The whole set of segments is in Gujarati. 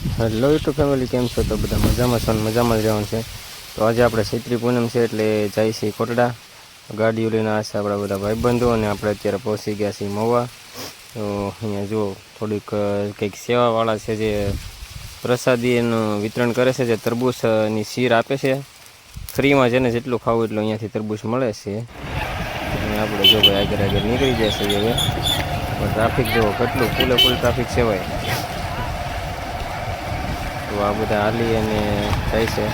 હેલો યુટ્યુબ ફેમિલી કેમ છો? તો બધા મજામાં છો ને મજામાં જ રહેવાનું છે. તો આજે આપણે ચૈત્રી પૂનમ છે એટલે જાય છે કોટડા. ગાડીઓ લઈને છે આપણા બધા ભાઈબંધો અને આપણે અત્યારે પહોંચી ગયા છીએ મવા. તો અહીંયા જુઓ, થોડીક કંઈક સેવાવાળા છે જે પ્રસાદીનું વિતરણ કરે છે, જે તરબૂચની શીર આપે છે. ફ્રીમાં જેને જેટલું ખાવું એટલું અહીંયાથી તરબૂચ મળે છે. અને આપણે જો ભાઈ આગળ આગળ નીકળી છે હવે. ટ્રાફિક જુઓ, કેટલું ફૂલે ફૂલ ટ્રાફિક ભાઈ. તો આ બધા હાલી અને જાય છે.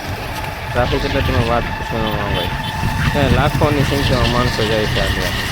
ટ્રાફિક એટલે તમે વાત પૂછવામાં આવે લાખોની સંખ્યામાં માણસો જાય છે આપણે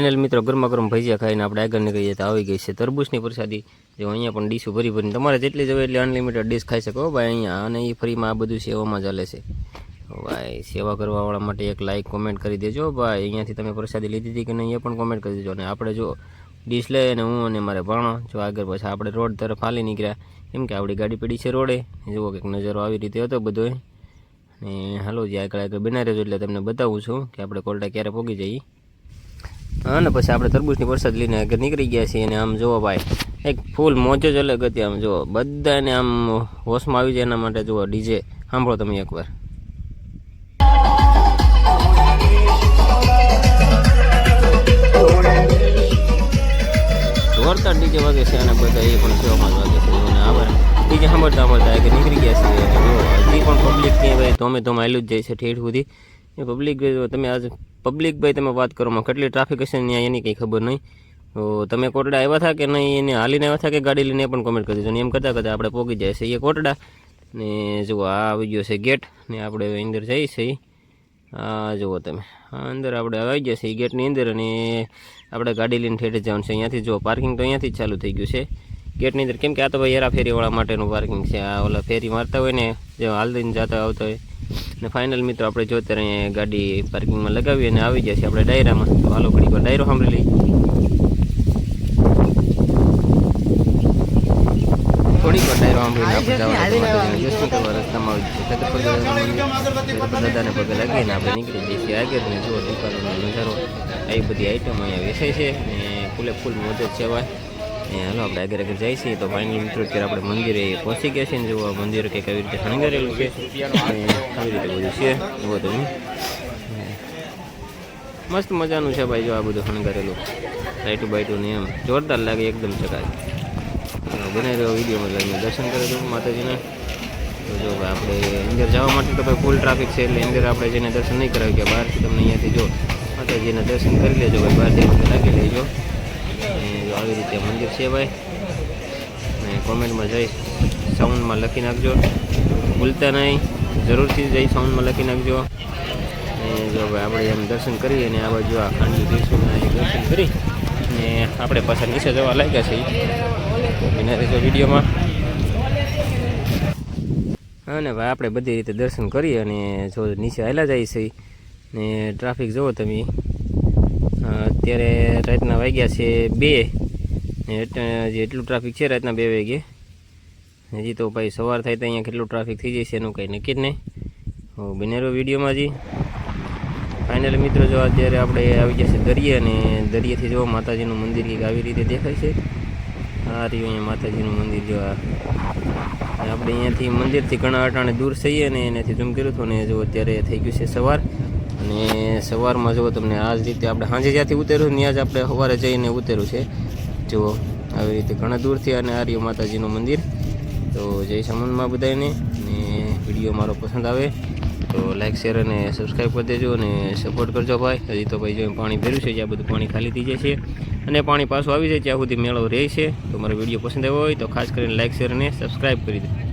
ફાઇનલ મિત્રો ગરમા ગરમ ભજીયા ખાઈને આપણે આગળ નીકળી જતા આવી ગઈ છે તરબૂચની પ્રસાદી. જો અહીંયા પણ ડીશું ભરી ભરીને તમારે જેટલી જોઈએ એટલી અનલિમિટેડ ડીશ ખાઈ શકો ભાઈ અહીંયા. અને એ ફ્રીમાં આ બધું સેવામાં ચાલે છે. ભાઈ, સેવા કરવાવાળા માટે એક લાઇક કોમેન્ટ કરી દેજો ભાઈ. અહીંયાથી તમે પ્રસાદી લીધી હતી કે નહીં એ પણ કોમેન્ટ કરી દેજો. અને આપણે જો ડીશ લઈ અને હું અને મારે ભાણો, જો આગળ પછી આપણે રોડ તરફ હાલી નીકળ્યા. એમ કે આપણી ગાડી પડી છે રોડે. જુઓ કંઈક નજરો આવી રીતે હતો બધો. અને હાલો જે આગળ આગળ બનાવી રહેજો એટલે તમને બતાવું છું કે આપણે કોલટા ક્યારે પહોંચી જઈએ. હા ને પછી આપણે તરબૂચની વરસાદ લઈને આગળ નીકળી ગયા છીએ અને આમ જુઓ ભાઈ, એક ફૂલ મોજો જ અલગ હતી આમ જુઓ. બધાને આમ હોશમાં આવી જાય એના માટે જુઓ, ડીજે. સાંભળો તમે એકવાર. જોરદાર ડીજે વાગે છે અને બધા એ પણ સેવામાં વાગે છે. અને આભાર ડીજે સાંભળતા સાંભળતા આગળ નીકળી ગયા છે અને જુઓ, હજી પણ પબ્લિક ક્યાંય ભાઈ ધોમે ધોમે આવેલું જ જાય છે ઠેઠ સુધી. એ પબ્લિક તમે આજ પબ્લિક ભાઈ તમે વાત કરો કેટલી ટ્રાફિક હશે ત્યાં એની કંઈ ખબર નહીં. તો તમે કોટડા આવ્યા હતા કે નહીં, એને હાલીને આવ્યા હતા કે ગાડી લઈને પણ કોમેન્ટ કરી દેજો એમ કરતાં કરતાં આપણે પહોંચી જાય છે એ કોટડા. ને જુઓ, આ આવી ગયો છે ગેટ ને આપણે અંદર જઈએ છીએ. આ જુઓ તમે અંદર આપણે આવી ગયા છીએ ગેટની અંદર અને આપણે ગાડી લઈને ઠેઠે જવાનું છે. અહીંયાથી જુઓ પાર્કિંગ તો અહીંયાથી જ ચાલુ થઈ ગયું છે. ગેટની અંદર કેમ કે આ તો ભાઈ હેરાફેરીવાળા માટેનું પાર્કિંગ છે. આ ઓલા ફેરી મારતા હોય ને, જે હાલ દઈને જતા આવતા હોય ને ફાઇનલ મિત્રો આપણે જો અત્યારે ગાડી પાર્કિંગમાં લગાવી અને આવી છે આપણે ડાયરામાં. તો હાલો ઘડીક ડાયરો સાંભળી લઈએ. થોડીક વાર ડાયરો સાંભળીને આપણે જવાનું રસ્તામાં આવી જશે. દાદાને પગે લાગીને આપણે નીકળી છીએ આગળ. ને જુઓ દુકાનનો નજારો. આવી બધી આઈટમ અહીંયા વેચાય છે. ને ફૂલે ફૂલ મોજ જ ભાઈ એ હાલો, આપણે આગળ આગળ જાય છીએ. તો ફાઇનલ મિત્રો અત્યારે આપણે મંદિરે પહોંચી ગયા છીએ ને જો આ મંદિર કંઈક આવી રીતે શણગારેલું છે. આવી રીતે બધું છે. જુઓ તમે. મસ્ત મજાનું છે ભાઈ જો આ બધું શણગારેલું. લાઇટું બાઇટું ને એમ. જોરદાર લાગે, એકદમ ચકાય. બનાવી રહ્યો વિડીયોમાં લઈને દર્શન કરે દઉં માતાજીના. તો જો આપણે અંદર જવા માટે તો ભાઈ ફૂલ ટ્રાફિક છે એટલે અંદર આપણે જેને દર્શન નહીં કરાવ્યું કે બહારથી તમને અહીંયાથી જો માતાજીના દર્શન કરી લેજો ભાઈ, બહારથી લાગી લેજો. અને આવી રીતે મંદિર છે ભાઈ. અને કોમેન્ટમાં જઈ સાઉન્ડમાં લખી નાખજો. ભૂલતા નહીં. જરૂરથી જઈ સાઉન્ડમાં લખી નાખજો. અને જો ભાઈ, આપણે એમ દર્શન કરી અને આ બાજુ આ ખાંડી ત્રિશુલના દર્શન કરી અને આપણે પાછા નીચે જવા લાગ્યા છીએ. એના રહેજો વિડીયોમાં. હા ને ભાઈ, આપણે બધી રીતે દર્શન કરી અને જો નીચે આવેલા જાય છે ને ટ્રાફિક જુઓ તમે. અત્યારે રાતના વાગ્યા છે બે. એટલું ટ્રાફિક છે રાતના બે વાગે, હજી તો ભાઈ સવાર થાય તો અહીંયા કેટલું ટ્રાફિક થઈ જશે એનું કંઈ નક્કી જ નહીં. હું, બનેરો વિડીયોમાં હજી ફાઇનલ મિત્રો, જો અત્યારે આપણે આવી જશે દરિયે અને દરિયેથી જો માતાજીનું મંદિર કંઈક આવી રીતે દેખાય છે. આ રહ્યું અહીંયા માતાજીનું મંદિર, જો આ. આપણે અહીંયાથી મંદિરથી ઘણા અટાણે દૂર થઈએ અને એનાથી ઝૂમ કર્યું હતું ને જો અત્યારે થઈ ગયું છે સવાર. અને સવારમાં જો તમને આ જ રીતે આપણે સાંજે જ્યાંથી ઉતર્યું, ત્યાં જ આપણે સવારે જઈને ઉતર્યું છે. જુઓ આવી રીતે ઘણા દૂરથી અને આર્ય માતાજીનું મંદિર. તો જય સમનમાં બધાને ને વીડિયો મારો પસંદ આવે તો લાઇક શેર અને સબસ્ક્રાઈબ કરી દેજો અને સપોર્ટ કરજો ભાઈ. હજી તો ભાઈ જો પાણી ભર્યું છે, જ્યાં બધું પાણી ખાલી થઈ જાય છે અને પાણી પાછું આવી જાય ત્યાં સુધી મેળો રહે છે. તો મારો વીડિયો પસંદ આવ્યો હોય તો ખાસ કરીને લાઇક શેર અને સબસ્ક્રાઈબ કરી દો.